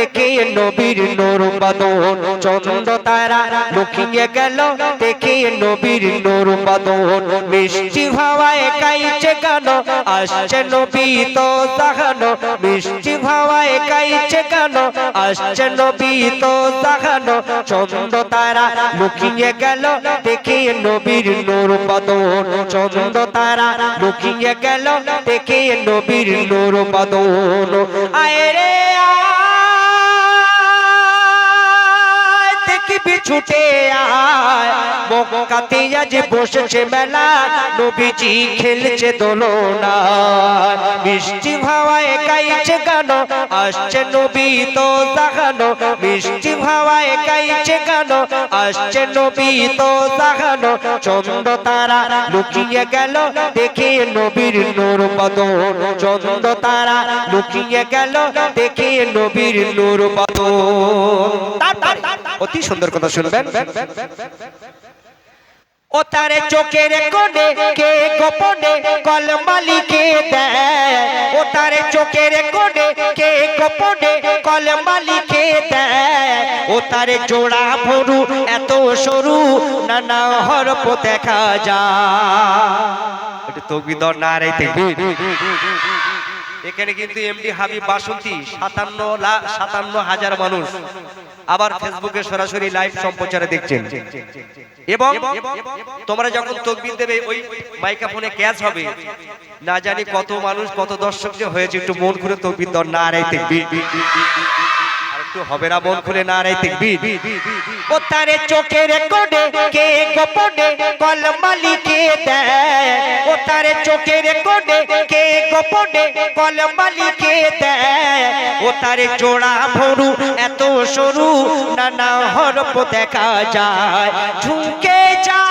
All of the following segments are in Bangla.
দেখে নবীর নূর বদন। চন্দ্র তারা লুকিয়ে গেল, দেখে নবীর নূর বদন। মিষ্টি ভাওয়ায় গাইছে গান, আসছে নবী তো তাহানো মিষ্টি ভাওয়ায় গাইছে গান, আসছে নবী তো তাহানো চন্দ্র তারা লুকিয়ে গেল, দেখে নবীর নূর বদন। চন্দ্র তারা লুকিয়ে গেল, দেখে নবীর নূর বদন। আয় রে আয় ছুটে আয়? আজ বসেছে মেলা, নবীজি খেলছে দোলনা মিষ্টি ভাওয়ায় গাইছে গান, আসছে নবী তো তাহানো মিষ্টি ভাওয়ায় গাইছে গান, আসছে নবী তো তাহানো চন্দ্র তারা লুকিয়ে গেল, দেখে নবীর নূর বদন। চন্দ্র তারা লুকিয়ে গেল, দেখে নবীর নূর বদন অতি সুন্দর কথা শুনবেন। ও তারে চোখের কোণে কে গোপনে কলমালিকে দেয়? ও তারে চোখের কোণে কে গোপনে কলমালিকে দেয়? ও তারে জোড়া ভরু এত সরু, নানা হরপ দেখা যায়। তকবিদর না রে এখানে কিন্তু এমডি হাবিব বাসন্তী, সাতান্ন লাখ সাতান্ন হাজার মানুষ। আবার ফেসবুকে সরাসরি লাইভ সম্প্রচারে দেখছেন। এবং তোমরা যখন তকবির দেবে, ওই মাইক্রোফোনে ক্যাচ হবে। না জানি কত মানুষ, কত দর্শক যে হয়েছে, একটু মন খুলে তকবির দর না রাই দেখবি একটু হবে না মন খুলে, না দেখবি ও তারে চোখের কোণে কে গোপনে কলমালি কে দেয়। ও তারে চোখের কোণে কে গোপনে কলম লিখে দেয়। ও তারে জোড়া ভরু এত সরু, নানা হরপ দেখা যায়। ঝুঁকে যায়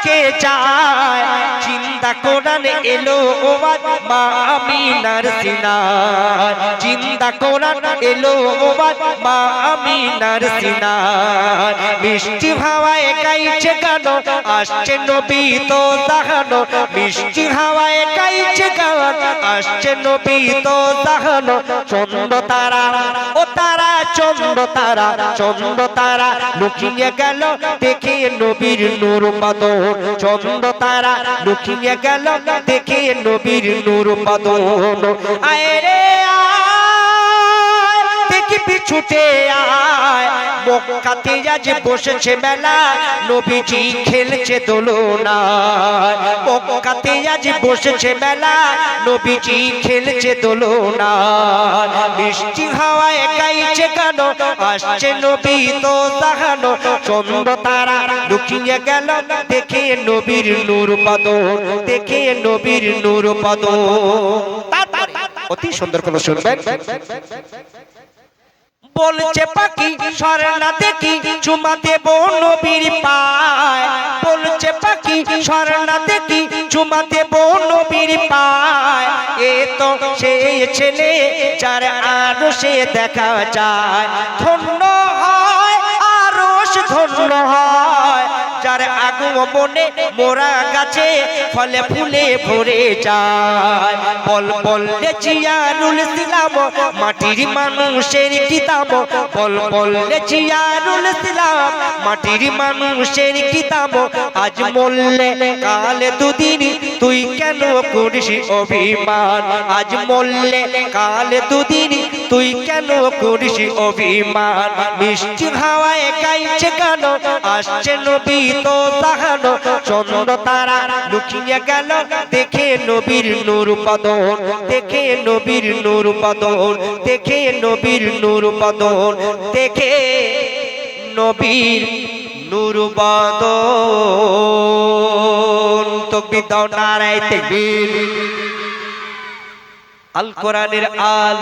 ঝুঁকে যায়? চিন্তা কোরআন এলো ওবাদ মা আমিনার সিনার চিন্তা কোরআন এলো ওবাদ মা আমিনার সিনার মিষ্টি হাওয়ায় গাইছে গান, আসছে নবী তো তাহানো মিষ্টি হাওয়ায় গাইছে গান, আসছে নবী তো তাহানো চন্দ্র তারা চন্দ্র তারা চন্দ্র তারা লুকিয়ে গেল দেখে নবীর নূর বদন চন্দ্র তারা লুকিয়ে গেল দেখে নবীর নূর বদন আয় রে দেখি ছুটে আয়। মক্কাতে আজ বসেছে মেলা। নবীজি খেলছে দোলনা। মক্কাতে আজ বসেছে মেলা। নবীজি খেলছে দোলনা। মিষ্টি হাওয়ায় গাইছে গান আসছে নবী তো তাহানো চন্দ্র তারা লুকিয়ে গেল, দেখে নবীর নূর বদন দেখে নবীর নূর তারপরে অতি সুন্দর করে শুনবেন। বলছে পাখি সরলা দেখি, চুমা দেব নবীর পায়। বলছে পাখি সরলা দেখি, চুমা দেব নবীর পায়। এ তো সেই ছেলে যার আরও সে দেখা যায়। ধন্য হয়, আরও ধন্য হয়। যার আগমনে মোরা গাছে ফলে ফুলে ভরে মাটির মানুষের কিতাব। বল বললে চিয়ারুল সিলাম মাটির মানুষের কিতাব। আজ তুই কেন করিস অভিমান? আজ মরলে কালে দুদিন তুই কেন করিস অভিমান? মিষ্টি হাওয়ায় গাইছে গান, আসছে নবী তো তাহানো চন্দ্র তারা লুকিয়ে গেল, দেখে নবীর নূর বদন দেখে নবীর নূর বদন দেখে নবীর নূর বদন দেখে নবীর নূর বদন তকবীর দাও নারায় আল কোরআনের আলো